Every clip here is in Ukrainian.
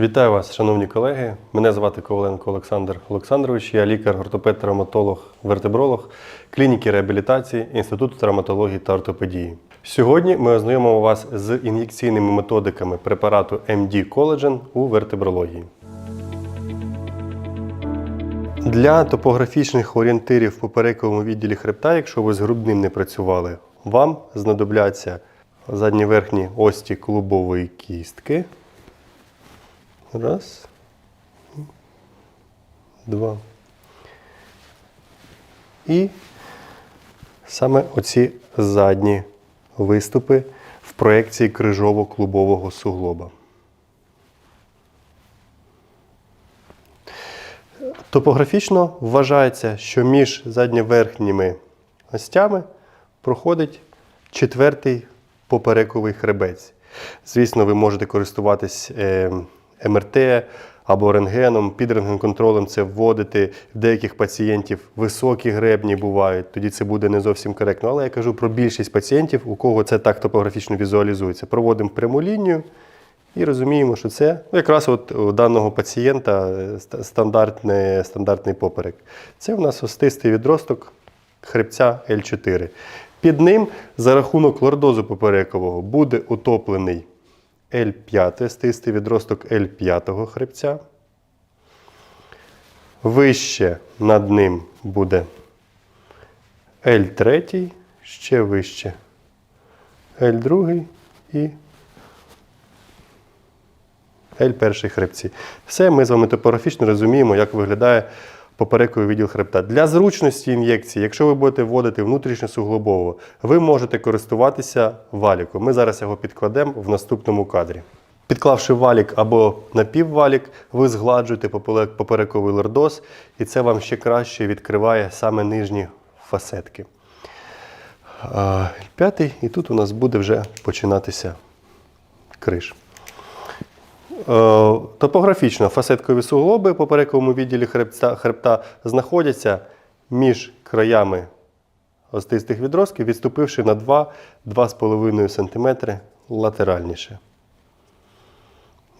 Вітаю вас, шановні колеги. Мене звати Коваленко Олександр Олександрович. Я лікар, ортопед, травматолог, вертебролог клініки реабілітації Інституту травматології та ортопедії. Сьогодні ми ознайомимо вас з ін'єкційними методиками препарату MD Collagen у вертебрології. Для топографічних орієнтирів в поперековому відділі хребта, якщо ви з грудним не працювали, вам знадобляться задні верхні ості клубової кістки. Раз. Два. І саме оці задні виступи в проекції крижово-клубового суглоба. Топографічно вважається, що між задньоверхніми остями проходить четвертий поперековий хребець. Звісно, ви можете користуватись е, МРТ або рентгеном. Під рентгенконтролем це вводити в деяких пацієнтів високі гребні бувають, тоді це буде не зовсім коректно. Але я кажу про більшість пацієнтів, у кого це так топографічно візуалізується. Проводимо пряму лінію. І розуміємо, що це ну, якраз от у даного пацієнта е, стандартний, стандартний поперек. Це у нас остистий відросток хребця L4. Під ним за рахунок лордозу поперекового буде утоплений L5, остистий відросток L5 хребця. Вище над ним буде L3, ще вище L2 і L перший хребці. Все, ми з вами топографічно розуміємо, як виглядає поперековий відділ хребта. Для зручності ін'єкції, якщо ви будете вводити внутрішньосуглобово, ви можете користуватися валіком. Ми зараз його підкладемо в наступному кадрі. Підклавши валік або напіввалік, ви згладжуєте поперековий лордоз, і це вам ще краще відкриває саме нижні фасетки. П'ятий, і тут у нас буде вже починатися криш. Е, Топографічно фасеткові суглоби в поперековому відділі хребта, хребта знаходяться між краями остистих відростків, відступивши на 2-2,5 см латеральніше.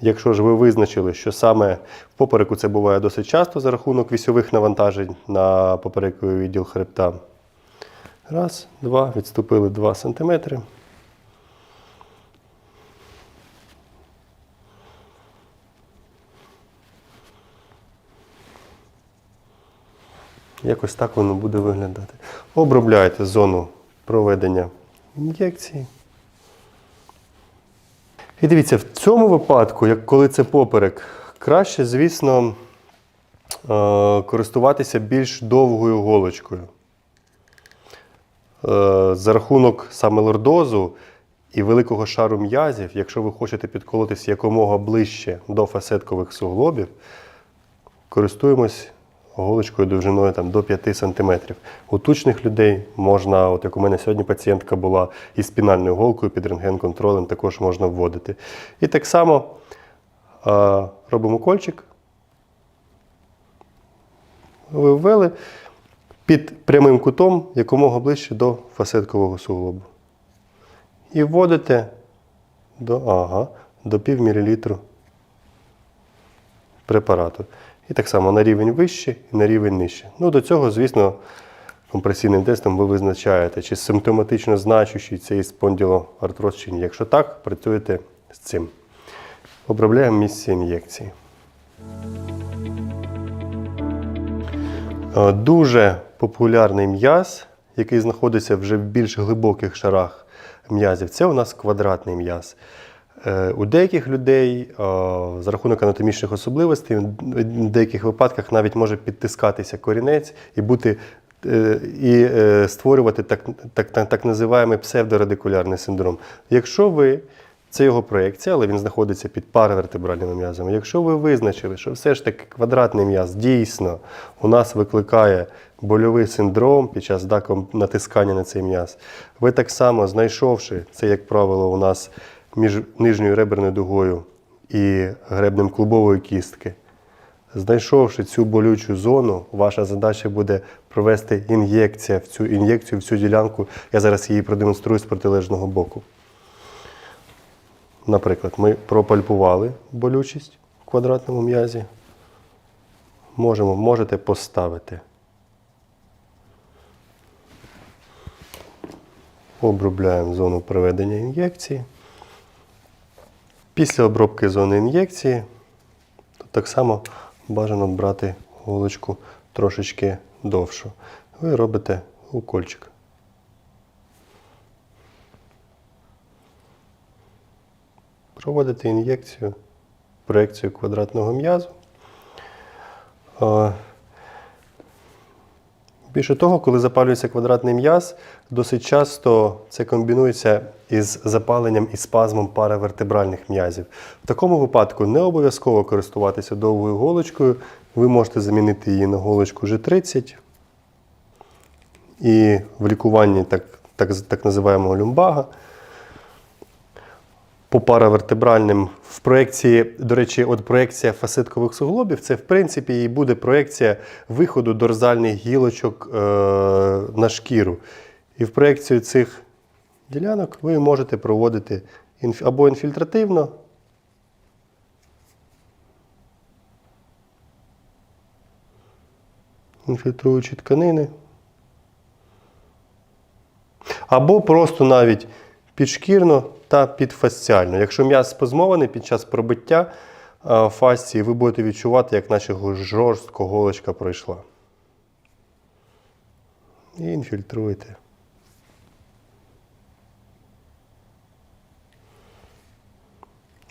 Якщо ж ви визначили, що саме в попереку це буває досить часто за рахунок вісьових навантажень на поперековий відділ хребта. Раз, два, відступили 2 см. Якось так воно буде виглядати. Обробляйте зону проведення ін'єкції. І дивіться, в цьому випадку, як коли це поперек, краще, звісно, е, користуватися більш довгою голочкою. Е, За рахунок саме лордозу і великого шару м'язів, якщо ви хочете підколотися якомога ближче до фасеткових суглобів, користуємось голочкою довжиною там, до 5 см. У тучних людей можна, от як у мене сьогодні пацієнтка була із спінальною голкою під рентген-контролем, також можна вводити. І так само е, робимо кольчик. Ви ввели під прямим кутом якомога ближче до фасеткового суглобу. І вводите до, ага, до пів мілілітру препарату. І так само на рівень вище і на рівень нижче. Ну, до цього, звісно, компресійним тестом ви визначаєте, чи симптоматично значущий цей спондилоартроз чи ні. Якщо так, працюєте з цим. Обробляємо місце ін'єкції. Е, Дуже популярний м'яз, який знаходиться вже в більш глибоких шарах м'язів, це у нас квадратний м'яз. Е, У деяких людей е, за рахунок анатомічних особливостей, в деяких випадках навіть може підтискатися корінець і бути е, і створювати так, так, так, так називаємий псевдорадикулярний синдром. Якщо ви це його проекція, але він знаходиться під паравертебральними м'язами. Якщо ви визначили, що все ж таки квадратний м'яз дійсно у нас викликає больовий синдром під час натискання на цей м'яз, ви так само знайшовши це, як правило, у нас між нижньою реберною дугою і гребнем клубової кістки, Знайшовши цю болючу зону, ваша задача буде провести ін'єкція в цю ін'єкцію, в цю ділянку. Я зараз її продемонструю з протилежного боку. Наприклад, ми пропальпували болючість, в квадратному м'язі. Можемо, можете поставити. Обробляємо зону проведення ін'єкції. Після обробки зони ін'єкції так само бажано брати голочку трошечки довшу. Ви робите укольчик. Проводите ін'єкцію, проекцію квадратного м'язу. Більше того, коли запалюється квадратний м'яз, досить часто це комбінується із запаленням і спазмом паравертебральних м'язів. В такому випадку не обов'язково користуватися довгою голочкою. Ви можете замінити її на голочку G30. І в лікуванні так, так, так називаємого люмбага по паравертебральним в проекції, до речі, от проекція фасеткових суглобів, це в принципі і буде проекція виходу дорзальних гілочок е, на шкіру. І в проекцію цих ділянок ви можете проводити або інфільтративно. Інфільтруючи тканини. Або просто навіть підшкірно та підфасціально. Якщо м'яз спазмований під час пробиття е, фасції, ви будете відчувати, як наче жорстко голочка пройшла. І інфільтруєте.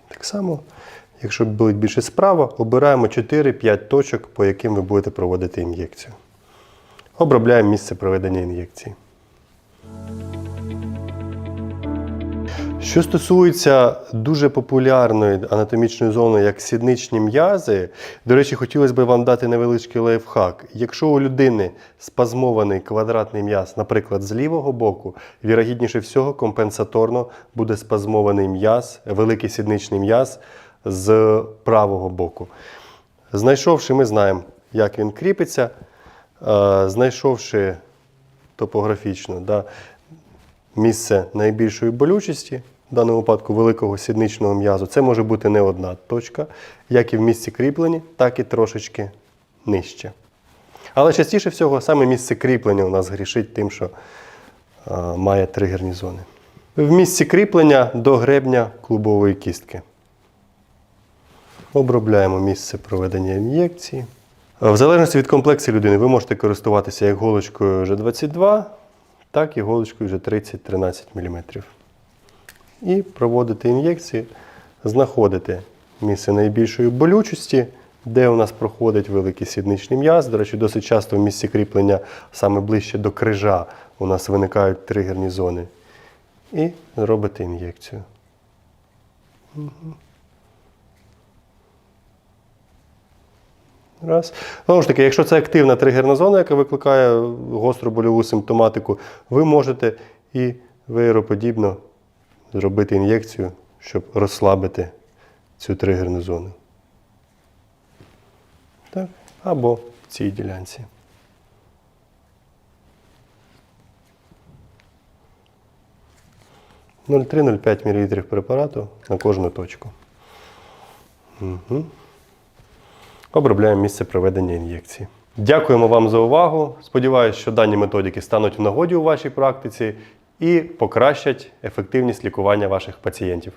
Так само, якщо болить більше справа, обираємо 4-5 точок, по яким ви будете проводити ін'єкцію. Обробляємо місце проведення ін'єкції. Що стосується дуже популярної анатомічної зони, як сідничні м'язи, до речі, хотілося б вам дати невеличкий лайфхак. Якщо у людини спазмований квадратний м'яз, наприклад, з лівого боку, вірогідніше всього компенсаторно буде спазмований м'яз, великий сідничний м'яз з правого боку. Знайшовши, ми знаємо, як він кріпиться. Е, Знайшовши топографічно да, місце найбільшої болючості, в даному випадку великого сідничного м'язу, це може бути не одна точка, як і в місці кріплення, так і трошечки нижче. Але частіше всього саме місце кріплення у нас грішить тим, що е, має тригерні зони. В місці кріплення до гребня клубової кістки. Обробляємо місце проведення ін'єкції. В залежності від комплексу людини ви можете користуватися як голочкою G22, так і голочкою G30-13 мм. І проводити ін'єкції, знаходити місце найбільшої болючості, де у нас проходить великий сідничний м'яз. До речі, досить часто в місці кріплення саме ближче до крижа у нас виникають тригерні зони. І робите ін'єкцію. Раз. Знову ж таки, якщо це активна тригерна зона, яка викликає гостру больову симптоматику, ви можете і вейроподібно зробити ін'єкцію, щоб розслабити цю тригерну зону. Так. Або в цій ділянці. – 0,3-0,5 мл препарату на кожну точку. Угу. Обробляємо місце проведення ін'єкції. Дякуємо вам за увагу. Сподіваюсь, що дані методики стануть в нагоді у вашій практиці і покращать ефективність лікування ваших пацієнтів.